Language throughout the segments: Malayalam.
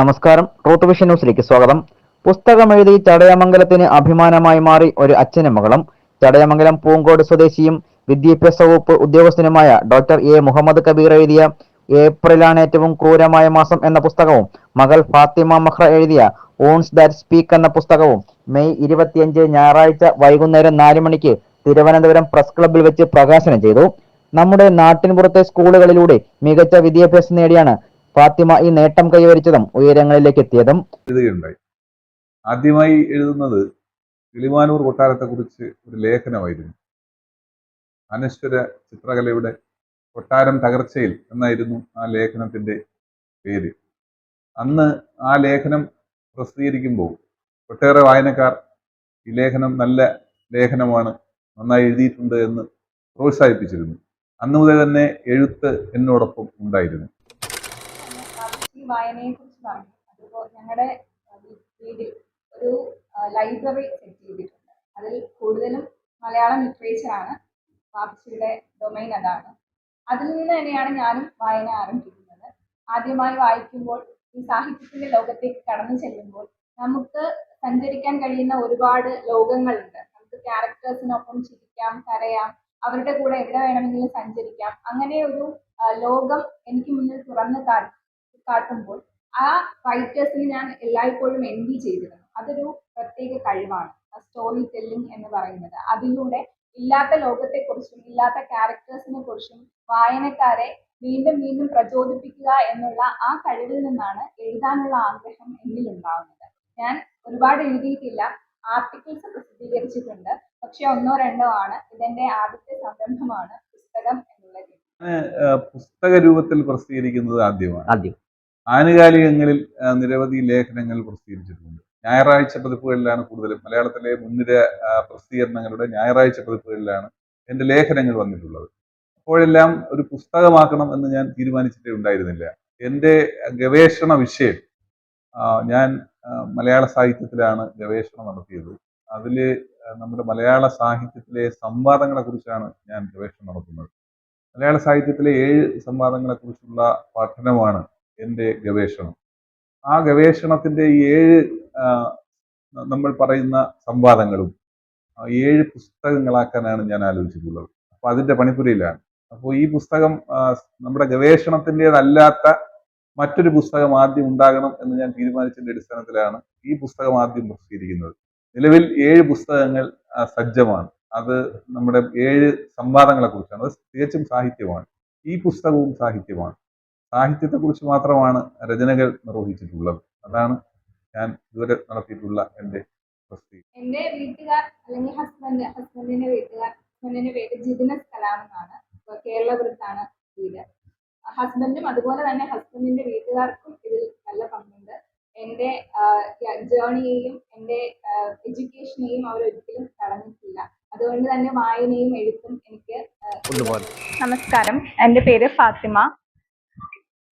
നമസ്കാരം. റൂത്ത് വിഷൻ ന്യൂസിലേക്ക് സ്വാഗതം. പുസ്തകമെഴുതി ചടയമംഗലത്തിന് അഭിമാനമായി മാറി ഒരു അച്ഛനും മകളും ചടയമംഗലം പൂങ്കോട് സ്വദേശിയും വിദ്യാഭ്യാസ വകുപ്പ് ഉദ്യോഗസ്ഥനുമായ ഡോക്ടർ എ. മുഹമ്മദ് കബീർ എഴുതിയ ഏപ്രിലാണ് ഏറ്റവും ക്രൂരമായ മാസം എന്ന പുസ്തകവും മകൾ ഫാത്തിമ മഹ്റ എഴുതിയ ഓൺസ് ദാറ്റ് സ്പീക്ക് എന്ന പുസ്തകവും മെയ് ഇരുപത്തിയഞ്ച് ഞായറാഴ്ച വൈകുന്നേരം നാല് മണിക്ക് തിരുവനന്തപുരം പ്രസ് ക്ലബിൽ വെച്ച് പ്രകാശനം ചെയ്തു. നമ്മുടെ നാട്ടിൻപുറത്തെ സ്കൂളുകളിലൂടെ മികച്ച വിദ്യാഭ്യാസം നേടിയാണ് ഫാത്തിമ ഈ നേട്ടം കൈവരിച്ചതും ഉയരങ്ങളിലേക്ക് എത്തിയതും എഴുതുകയുണ്ടായി. ആദ്യമായി എഴുതുന്നത് കിളിമാനൂർ കൊട്ടാരത്തെക്കുറിച്ച് ഒരു ലേഖനമായിരുന്നു. അനശ്വര ചിത്രകലയുടെ കൊട്ടാരം തകർച്ചയിൽ എന്നായിരുന്നു ആ ലേഖനത്തിന്റെ പേര്. അന്ന് ആ ലേഖനം പ്രസിദ്ധീകരിക്കുമ്പോൾ ഒട്ടേറെ വായനക്കാർ ഈ ലേഖനം നല്ല ലേഖനമാണ് നന്നായി എഴുതിയിട്ടുണ്ട് എന്ന് പ്രോത്സാഹിപ്പിച്ചിരുന്നു. അന്ന് മുതൽ തന്നെ എഴുത്ത് എന്നോടൊപ്പം ഉണ്ടായിരുന്നു. ഈ വായനയെ കുറിച്ച് പറഞ്ഞു. അതുപോലെ ഞങ്ങളുടെ വീട്ടിൽ ഒരു ലൈബ്രറി സെറ്റ് ചെയ്തിട്ടുണ്ട്. അതിൽ കൂടുതലും മലയാളം ലിറ്ററേച്ചർ ആണ്. വാപ്പച്ചിയുടെ ഡൊമൈൻ അതാണ്. അതിൽ നിന്ന് തന്നെയാണ് ഞാനും വായന ആരംഭിക്കുന്നത്. ആദ്യമായി വായിക്കുമ്പോൾ ഈ സാഹിത്യത്തിന്റെ ലോകത്തേക്ക് കടന്നു ചെല്ലുമ്പോൾ നമുക്ക് സഞ്ചരിക്കാൻ കഴിയുന്ന ഒരുപാട് ലോകങ്ങളുണ്ട്. നമുക്ക് ക്യാരക്ടേഴ്സിനൊപ്പം ചിരിക്കാം കരയാം അവരുടെ കൂടെ എവിടെ വേണമെങ്കിലും സഞ്ചരിക്കാം. അങ്ങനെ ഒരു ലോകം എനിക്ക് മുന്നിൽ തുറന്നു കാട്ടി. കാട്ടുമ്പോൾ ആ റൈറ്റേഴ്സിന് ഞാൻ എല്ലായ്പ്പോഴും എൻവി ചെയ്തിരുന്നു. അതൊരു പ്രത്യേക കഴിവാണ്. സ്റ്റോറി ടെല്ലിംഗ് എന്ന് പറയുന്നത്. അതിലൂടെ ഇല്ലാത്ത ലോകത്തെക്കുറിച്ചും ഇല്ലാത്ത ക്യാരക്ടേഴ്സിനെ കുറിച്ചും വായനക്കാരെ വീണ്ടും വീണ്ടും പ്രചോദിപ്പിക്കുക എന്നുള്ള ആ കഴിവിൽ നിന്നാണ് എഴുതാനുള്ള ആഗ്രഹം എന്നിൽ ഉണ്ടാവുന്നത് ഞാൻ ഒരുപാട് എഴുതിയിട്ടില്ല. ആർട്ടിക്കിൾസ് പ്രസിദ്ധീകരിച്ചിട്ടുണ്ട്. പക്ഷെ ഒന്നോ രണ്ടോ ആണ്. ഇതെന്റെ ആദ്യത്തെ സംരംഭമാണ് പുസ്തകം എന്നുള്ള പുസ്തക രൂപത്തിൽ പ്രസിദ്ധീകരിക്കുന്നത് ആദ്യമാണ്. ആദ്യം. ആനുകാലികങ്ങളിൽ നിരവധി ലേഖനങ്ങൾ പ്രസിദ്ധീകരിച്ചിട്ടുണ്ട്. ഞായറാഴ്ച പതിപ്പുകളിലാണ് കൂടുതലും. മലയാളത്തിലെ മുൻനിര പ്രസിദ്ധീകരണങ്ങളുടെ ഞായറാഴ്ച പതിപ്പുകളിലാണ് എന്റെ ലേഖനങ്ങൾ വന്നിട്ടുള്ളത്. അപ്പോഴെല്ലാം ഒരു പുസ്തകമാക്കണം എന്ന് ഞാൻ തീരുമാനിച്ചിട്ടേ ഉണ്ടായിരുന്നില്ല. എന്റെ ഗവേഷണ വിഷയം ഞാൻ മലയാള സാഹിത്യത്തിലാണ് ഗവേഷണം നടത്തിയത്. അതിൽ നമ്മുടെ മലയാള സാഹിത്യത്തിലെ സംവാദങ്ങളെ കുറിച്ചാണ് ഞാൻ ഗവേഷണം നടത്തുന്നത്. മലയാള സാഹിത്യത്തിലെ ഏഴ് സംവാദങ്ങളെ കുറിച്ചുള്ള പഠനമാണ് എന്റെ ഗവേഷണം. ആ ഗവേഷണത്തിന്റെ ഈ ഏഴ് നമ്മൾ പറയുന്ന സംവാദങ്ങളും ഏഴ് പുസ്തകങ്ങളാക്കാനാണ് ഞാൻ ആലോചിച്ചിട്ടുള്ളത്. അപ്പോൾ അതിന്റെ പണിപ്പുരയിലാണ്. അപ്പോൾ ഈ പുസ്തകം നമ്മുടെ ഗവേഷണത്തിന്റെതല്ലാത്ത മറ്റൊരു പുസ്തകം ആദ്യം ഉണ്ടാകണം എന്ന് ഞാൻ തീരുമാനിച്ചതിന്റെ അടിസ്ഥാനത്തിലാണ് ഈ പുസ്തകം ആദ്യം പ്രസിദ്ധീകരിക്കുന്നത്. നിലവിൽ ഏഴ് പുസ്തകങ്ങൾ സജ്ജമാണ്. അത് നമ്മുടെ ഏഴ് സംവാദങ്ങളെ കുറിച്ചാണ് അത് തികച്ചും സാഹിത്യമാണ്. ഈ പുസ്തകവും സാഹിത്യമാണ്. സാഹിത്യത്തെക്കുറിച്ച് മാത്രമാണ് രചനകൾ നിർവഹിച്ചിട്ടുള്ളത്. അതാണ് ഞാൻ ഇതുവരെ നടത്തിയിട്ടുള്ള എന്റെ പ്രസ്തി എന്റെ വീട്ടുകാർ അല്ലെങ്കിൽ ഹസ്ബൻഡ് ഹസ്ബൻഡിന്റെ വീട്ടുകാർ ഹസ്ബൻഡിന്റെ പേര് ജിതിനസ് കലാം എന്നാണ് കേരളപുരത്താണ് വീട് ഹസ്ബൻഡും അതുപോലെ തന്നെ ഹസ്ബൻഡിന്റെ വീട്ടുകാർക്കും ഇതിൽ നല്ല പങ്കുണ്ട്. എന്റെ ജേണിയെയും എന്റെ എഡ്യൂക്കേഷനെയും അവർ ഒരിക്കലും തടഞ്ഞിട്ടില്ല. അതുകൊണ്ട് തന്നെ വായനയും എഴുത്തും എനിക്ക് നമസ്കാരം. എന്റെ പേര് ഫാത്തിമ.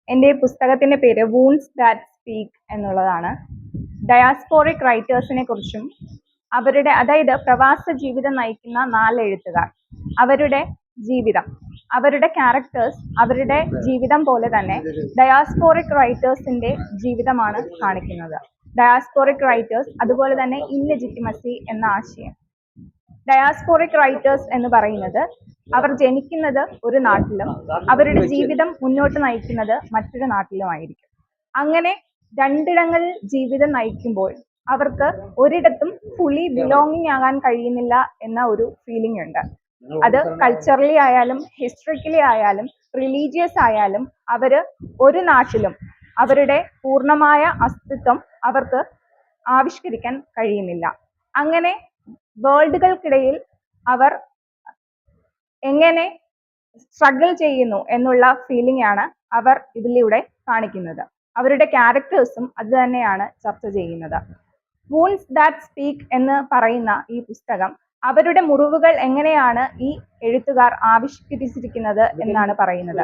എന്റെ പുസ്തകത്തിന്റെ പേര് വൂൺസ് ദാറ്റ് സ്പീക്ക് എന്നുള്ളതാണ്. ഡയാസ്പോറിക് റൈറ്റേഴ്സിനെ കുറിച്ചും അവരുടെ അതായത് പ്രവാസ ജീവിതം നയിക്കുന്ന നാല് എഴുത്തുകാർ അവരുടെ ജീവിതം അവരുടെ ക്യാരക്ടേഴ്സ് അവരുടെ ജീവിതം പോലെ തന്നെ ഡയാസ്പോറിക് റൈറ്റേഴ്സിന്റെ ജീവിതമാണ് കാണിക്കുന്നത്. ഡയാസ്പോറിക് റൈറ്റേഴ്സ് അതുപോലെ തന്നെ ഇൻലെജിറ്റിമസി എന്ന ആശയം. ഡയാസ്പോറിക് റൈറ്റേഴ്സ് എന്ന് പറയുന്നത് അവർ ജനിക്കുന്നത് ഒരു നാട്ടിലും അവരുടെ ജീവിതം മുന്നോട്ട് നയിക്കുന്നത് മറ്റൊരു നാട്ടിലുമായിരിക്കും. അങ്ങനെ രണ്ടിടങ്ങളിൽ ജീവിതം നയിക്കുമ്പോൾ അവർക്ക് ഒരിടത്തും ഫുള്ളി ബിലോങ്ങിങ് ആകാൻ കഴിയുന്നില്ല എന്ന ഒരു ഫീലിംഗ് ഉണ്ട്. അത് കൾച്ചറലി ആയാലും ഹിസ്റ്ററിക്കലി ആയാലും റിലീജിയസ് ആയാലും അവർ ഒരു നാട്ടിലും അവരുടെ പൂർണമായ അസ്തിത്വം അവർക്ക് ആവിഷ്കരിക്കാൻ കഴിയുന്നില്ല. അങ്ങനെ വേൾഡുകൾക്കിടയിൽ അവർ എങ്ങനെ സ്ട്രഗിൾ ചെയ്യുന്നു എന്നുള്ള ഫീലിംഗ് ആണ് അവർ ഇതിലൂടെ കാണിക്കുന്നത്. അവരുടെ ക്യാരക്ടേഴ്സും അത് തന്നെയാണ് ചർച്ച ചെയ്യുന്നത്. വൂൺസ് ദാറ്റ് സ്പീക്ക് എന്ന് പറയുന്ന ഈ പുസ്തകം അവരുടെ മുറിവുകൾ എങ്ങനെയാണ് ഈ എഴുത്തുകാർ ആവിഷ്കരിച്ചിരിക്കുന്നത് എന്നാണ് പറയുന്നത്.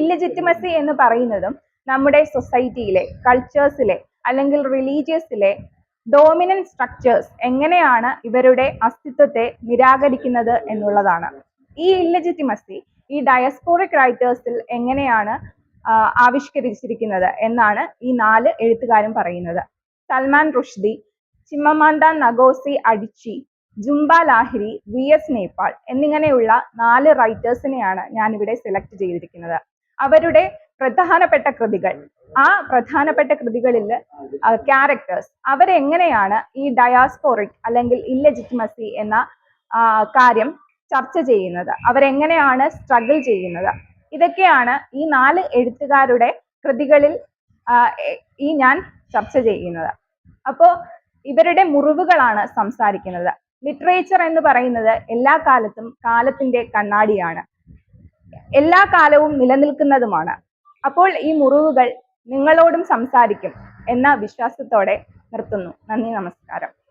ഇല്ലജിറ്റിമസി എന്ന് പറയുന്നതും നമ്മുടെ സൊസൈറ്റിയിലെ കൾച്ചേഴ്സിലെ അല്ലെങ്കിൽ റിലീജിയസിലെ ഡോമിനൻ സ്ട്രക്ചേഴ്സ് എങ്ങനെയാണ് ഇവരുടെ അസ്തിത്വത്തെ നിരാകരിക്കുന്നത് എന്നുള്ളതാണ്. ഈ ഇല്ലെജിറ്റിമസി ഈ ഡയസ്പോറിക് റൈറ്റേഴ്സിൽ എങ്ങനെയാണ് ആവിഷ്കരിച്ചിരിക്കുന്നത് എന്നാണ് ഈ നാല് എഴുത്തുകാരും പറയുന്നത്. Salman Rushdie Chimamanda Ngozi Adichie Jhumpa Lahiri V S Naipaul എന്നിങ്ങനെയുള്ള നാല് റൈറ്റേഴ്സിനെയാണ് ഞാനിവിടെ സെലക്ട് ചെയ്തിരിക്കുന്നത്. അവരുടെ പ്രധാനപ്പെട്ട കൃതികൾ ആ പ്രധാനപ്പെട്ട കൃതികളിൽ ക്യാരക്ടേഴ്സ് അവരെങ്ങനെയാണ് ഈ ഡയാസ്പോറിക് അല്ലെങ്കിൽ ഇല്ലെജിറ്റിമസി എന്ന കാര്യം ചർച്ച ചെയ്യുന്നത്. അവരെങ്ങനെയാണ് സ്ട്രഗിൾ ചെയ്യുന്നത്? ഇതൊക്കെയാണ് ഈ നാല് എഴുത്തുകാരുടെ കൃതികളിൽ ഈ ഞാൻ ചർച്ച ചെയ്യുന്നത്. അപ്പോൾ ഇവരുടെ മുറിവുകളാണ് സംസാരിക്കുന്നത്. ലിറ്ററേച്ചർ എന്ന് പറയുന്നത് എല്ലാ കാലത്തും കാലത്തിന്റെ കണ്ണാടിയാണ്. എല്ലാ കാലവും നിലനിൽക്കുന്നതുമാണ്. അപ്പോൾ ഈ മുറിവുകൾ നിങ്ങളോടും സംസാരിക്കും എന്ന വിശ്വാസത്തോടെ നിർത്തുന്നു. നന്ദി നമസ്കാരം.